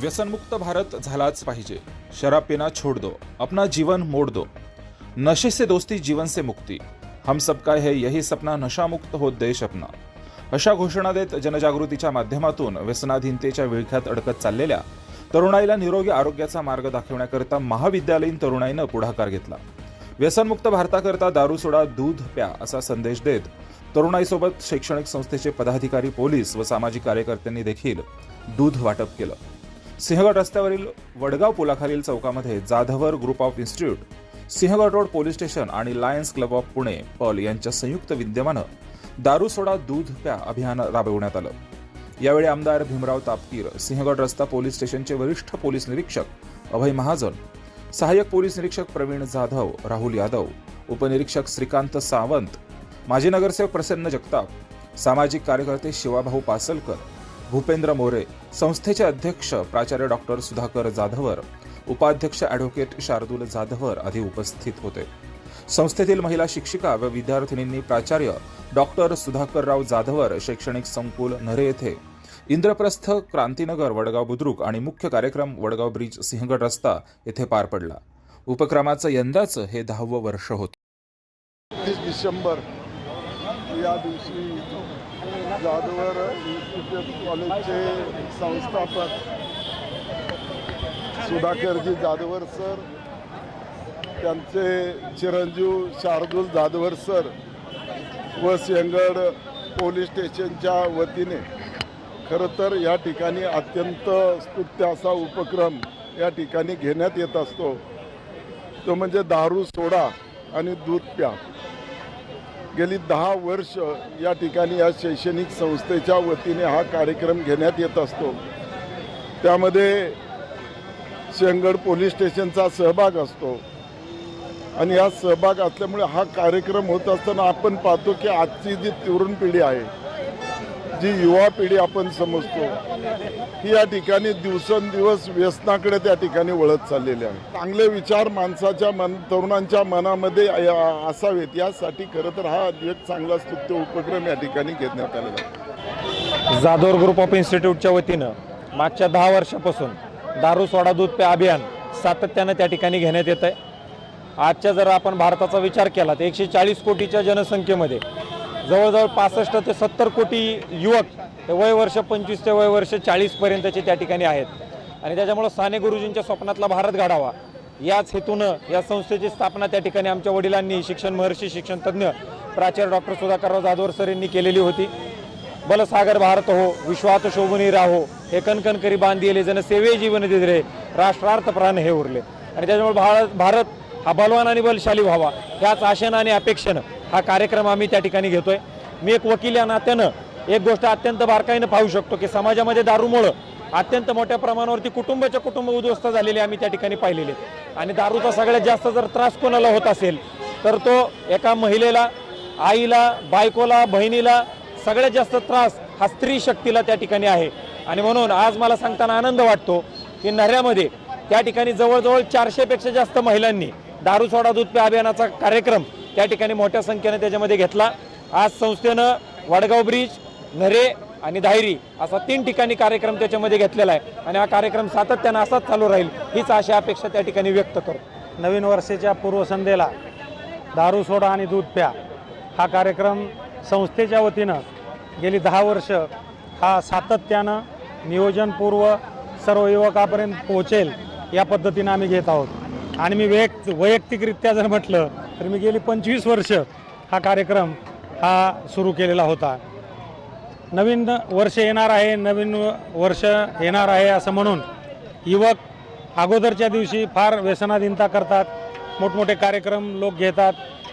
व्यसनमुक्त भारत झालाच पाहिजे. शराब पिना छोड़ दो अपना जीवन मोड़ दो. नशे से दोस्ती जीवन से मुक्ती. हम सबका है यही सपना नशामुक्त हो देश अपना. अशा घोषणा देत जनजागृतीच्या माध्यमातून व्यसनाधीनतेच्या विळख्यात अडकत चाललेल्या तरुणाईला निरोगी आरोग्याचा मार्ग दाखवण्याकरता महाविद्यालयीन तरुणाईनं पुढाकार घेतला. व्यसनमुक्त भारताकरता दारू सोडा दूध प्या असा संदेश देत तरुणाईसोबत शैक्षणिक संस्थेचे पदाधिकारी पोलीस व सामाजिक कार्यकर्त्यांनी देखील दूध वाटप केलं. सिंहगड रस्त्यावरील वडगाव पुलाखालील चौकामध्ये Jadhavar group of institute Sinhagad road police station आणि लायन्स क्लब ऑफ पुणे पल यांच्या संयुक्त विद्यमानं दारू सोडा दूध प्या अभियान राबविण्यात आलं. यावेळी आमदार भीमराव तापकीर सिंहगड रस्ता पोलीस स्टेशनचे वरिष्ठ पोलीस निरीक्षक अभय महाजन सहाय्यक पोलीस निरीक्षक प्रवीण जाधव राहुल यादव उपनिरीक्षक श्रीकांत सावंत माजी नगरसेवक प्रसन्न जगताप सामाजिक कार्यकर्ते शिवाभाऊ पासलकर भूपेंद्र मोरे संस्थेचे अध्यक्ष प्राचार्य डॉक्टर सुधाकर जाधवर उपाध्यक्ष ॲडव्होकेट शार्दूल जाधवर आदी उपस्थित होते. संस्थेतील महिला शिक्षिका व विद्यार्थिनींनी प्राचार्य डॉक्टर सुधाकरराव जाधवर शैक्षणिक संकुल नरे येथे इंद्रप्रस्थ क्रांतीनगर वडगाव बुद्रुक आणि मुख्य कार्यक्रम वडगाव ब्रिज सिंहगड रस्ता येथे पार पडला. उपक्रमाचं यंदाचं हे दहावं वर्ष होतं. तीस डिसेंबर या दिवशी जाधवर इन्स्टिट्यूट कॉलेजचे संस्थापक सुधाकरजी जाधवर सर त्यांचे चिरंजीव शार्दूल जाधवर सर व सिंहगड पोलीस स्टेशनच्या वतीने. खरं तर या ठिकाणी अत्यंत स्तुत्य असा उपक्रम या ठिकाणी घेण्यात येत असतो. तो म्हणजे दारू सोडा आणि दूध प्या. गेली दहा वर्ष या ठिकाणी या शैक्षणिक संस्थेच्या वतीने हा कार्यक्रम घेण्यात येत असतो. त्यामध्ये शेंगड पोलीस स्टेशनचा सहभाग असतो. आणि हा सहभाग असल्यामुळे हा कार्यक्रम होत असताना आपण पाहतो की आजची जी तरुण पिढी आहे जी युवा पिढी आपण समजतो ही या ठिकाणी दिवसेंदिवस व्यसनाकडे त्या ठिकाणी वळत चाललेली आहे. चांगले विचार माणसाच्या मन तरुणांच्या मनामध्ये असावेत. यासाठी खरं तर हा एक चांगला स्तुत्य उपक्रम या ठिकाणी घेण्यात आलेला आहे. ग्रुप ऑफ इन्स्टिट्यूटच्या वतीनं मागच्या दहा वर्षापासून दारू सोडा दूध पे अभियान सातत्यानं त्या ठिकाणी घेण्यात येत आहे आजच्या जर आपण भारताचा विचार केला तर एकशे चाळीस कोटीच्या जनसंख्येमध्ये जवळजवळ पासष्ट ते सत्तर कोटी युवक वय वर्ष पंचवीस ते वय वर्ष चाळीसपर्यंतचे त्या ठिकाणी आहेत. आणि त्याच्यामुळं साने गुरुजींच्या स्वप्नातला भारत घडावा याच हेतूनं या संस्थेची स्थापना त्या ठिकाणी आमच्या वडिलांनी शिक्षण महर्षी शिक्षण तज्ज्ञ प्राचार्य डॉक्टर सुधाकरराव जाधवर सर यांनी केलेली होती. बलसागर भारत हो विश्वात शोभनी राहो हे कणकण करी बांधिले जन सेवे जीवन दिदरे राष्ट्रार्थ प्राण हे उरले. आणि त्याच्यामुळे भारत भारत हा बलवान आणि बलशाली व्हावा याच आशेनं आणि अपेक्षेनं हा कार्यक्रम आम्ही त्या ठिकाणी घेतोय. मी एक वकील या नात्यानं एक गोष्ट अत्यंत बारकाईनं पाहू शकतो की समाजामध्ये दारूमुळं अत्यंत मोठ्या प्रमाणावरती कुटुंबाच्या कुटुंब उद्ध्वस्त झालेले आम्ही त्या ठिकाणी पाहिलेले आणि दारूचा सगळ्यात जास्त जर त्रास कोणाला होत असेल तर तो एका महिलेला आईला बायकोला बहिणीला सगळ्यात जास्त त्रास हा स्त्री शक्तीला त्या ठिकाणी आहे. आणि म्हणून आज मला सांगताना आनंद वाटतो की नऱ्यामध्ये त्या ठिकाणी जवळजवळ चारशेपेक्षा जास्त महिलांनी दारू सोडा दूध पे अभियानाचा कार्यक्रम त्या ठिकाणी मोठ्या संख्येने त्याच्यामध्ये घेतला. आज संस्थेनं वडगाव ब्रिज नरे आणि धायरी असा तीन ठिकाणी कार्यक्रम त्याच्यामध्ये घेतलेला आहे. आणि हा कार्यक्रम सातत्यानं असाच चालू राहील हीच अशी अपेक्षा त्या ठिकाणी व्यक्त करू. नवीन वर्षाच्या पूर्वसंध्येला दारू सोडा आणि दूध प्या हा कार्यक्रम संस्थेच्या वतीनं गेली दहा वर्ष हा सातत्यानं नियोजनपूर्व सर्व युवकापर्यंत पोहोचेल या पद्धतीनं आम्ही घेत आहोत. आणि मी वैयक् वैयक्तिकरित्या जर म्हटलं तर मी गेली पंचवीस वर्ष हा कार्यक्रम हा सुरू केलेला होता. नवीन वर्ष येणार आहे नवीन वर्ष येणार आहे असं म्हणून युवक अगोदरच्या दिवशी फार व्यसनाधीनता करतात मोठमोठे कार्यक्रम लोक घेतात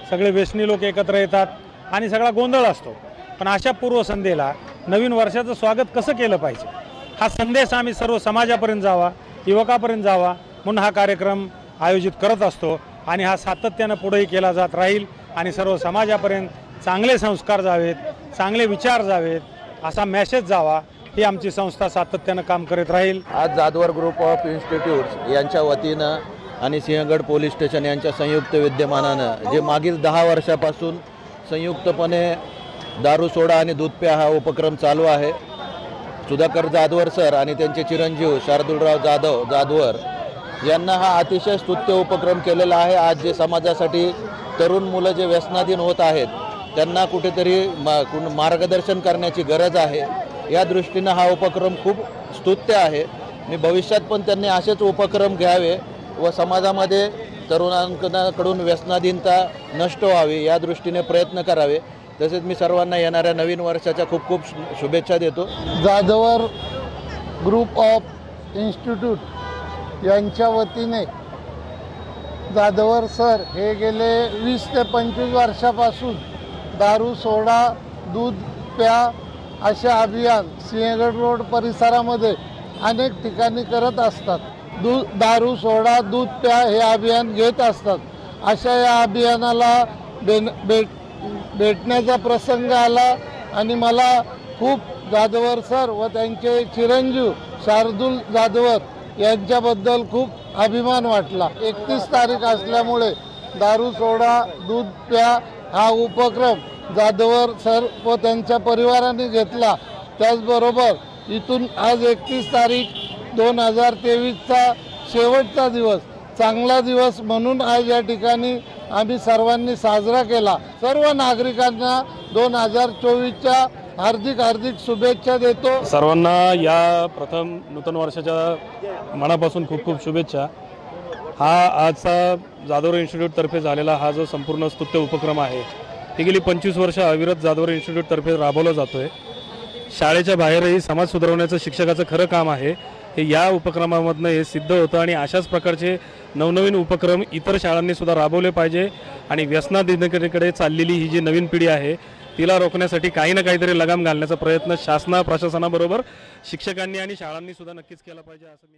सगळे व्यसनी लोक एकत्र येतात आणि सगळा गोंधळ असतो. पण अशा पूर्वसंध्येला नवीन वर्षाचं स्वागत कसं केलं पाहिजे? हा संदेश आम्ही सर्व समाजापर्यंत जावा युवकापर्यंत जावा म्हणून हा कार्यक्रम आयोजित करत असतो आणि हा सातत्यानं पुढेही केला जात राहील आणि सर्व समाजापर्यंत चांगले संस्कार जावेत चांगले विचार जावेत असा मेसेज जावा ही आमची संस्था सातत्यानं काम करत राहील. आज जाधवर ग्रुप ऑफ इन्स्टिट्यूट्स यांच्या वतीनं आणि सिंहगड पोलीस स्टेशन यांच्या संयुक्त विद्यमानानं जे मागील दहा वर्षापासून संयुक्तपणे दारू सोडा आणि दूध प्या हा उपक्रम चालू आहे. सुधाकर जाधवर सर आणि त्यांचे चिरंजीव शार्दुलराव जाधव जाधवर यांना हा अतिशय स्तुत्य उपक्रम केलेला आहे. आज जे समाजासाठी तरुण मुलं जे व्यसनाधीन होत आहेत त्यांना कुठेतरी मा मार्गदर्शन करण्याची गरज आहे. या दृष्टीनं हा उपक्रम खूप स्तुत्य आहे. आणि भविष्यात पण त्यांनी असेच उपक्रम घ्यावे व समाजामध्ये तरुणांकडून व्यसनाधीनता नष्ट व्हावी या दृष्टीने प्रयत्न करावे. तसेच मी सर्वांना येणाऱ्या नवीन वर्षाच्या खूप खूप शु- शुभेच्छा देतो. जाधवर ग्रुप ऑफ इन्स्टिट्यूट यांच्या वतीने जाधवर सर हे गेले वीस ते पंचवीस वर्षापासून दारू सोडा दूध प्या असे अभियान सिंहगड रोड परिसरामध्ये अनेक ठिकाणी करत असतात. दू दारू सोडा दूध प्या हे अभियान घेत असतात. अशा या अभियानाला बेन भेट भेटण्याचा प्रसंग आला आणि मला खूप जाधवर सर व त्यांचे चिरंजीव शार्दूल जाधवर यांच्याबद्दल खूप अभिमान वाटला. एकतीस तारीख असल्यामुळे दारू सोडा दूध प्या हा उपक्रम जाधवर सर व त्यांच्या परिवाराने घेतला. त्याचबरोबर इथून आज एकतीस तारीख दोन हजार तेवीसचा शेवटचा दिवस चांगला दिवस म्हणून आज या ठिकाणी आम्ही सर्वांनी साजरा केला. सर्व नागरिकांना दोन हजार चोवीसच्या हार्दिक हार्दिक शुभेच्छा देतो. सर्वांना या प्रथम नूतन वर्षाच्या मनापासून खूप खूप शुभेच्छा. हा आजचा जाधवर इन्स्टिट्यूटतर्फे झालेला हा जो संपूर्ण स्तुत्य उपक्रम आहे हे गेली पंचवीस वर्ष अविरत जाधवर इन्स्टिट्यूटतर्फे राबवला जातो आहे शाळेच्या बाहेरही समाज सुधारवण्याचं शिक्षकाचं खरं काम आहे हे या उपक्रमामधनं हे सिद्ध होतं आणि अशाच प्रकारचे नवनवीन उपक्रम इतर शाळांनी सुद्धा राबवले पाहिजे आणि व्यसनाधीनतेकडे चाललेली ही जी नवीन पिढी आहे तिला रोखण्यासाठी काही ना काहीतरी लगाम घालण्याचा प्रयत्न शासना प्रशासनाबरोबर शिक्षकांनी आणि शाळांनी सुद्धा नक्कीच केला पाहिजे असं मी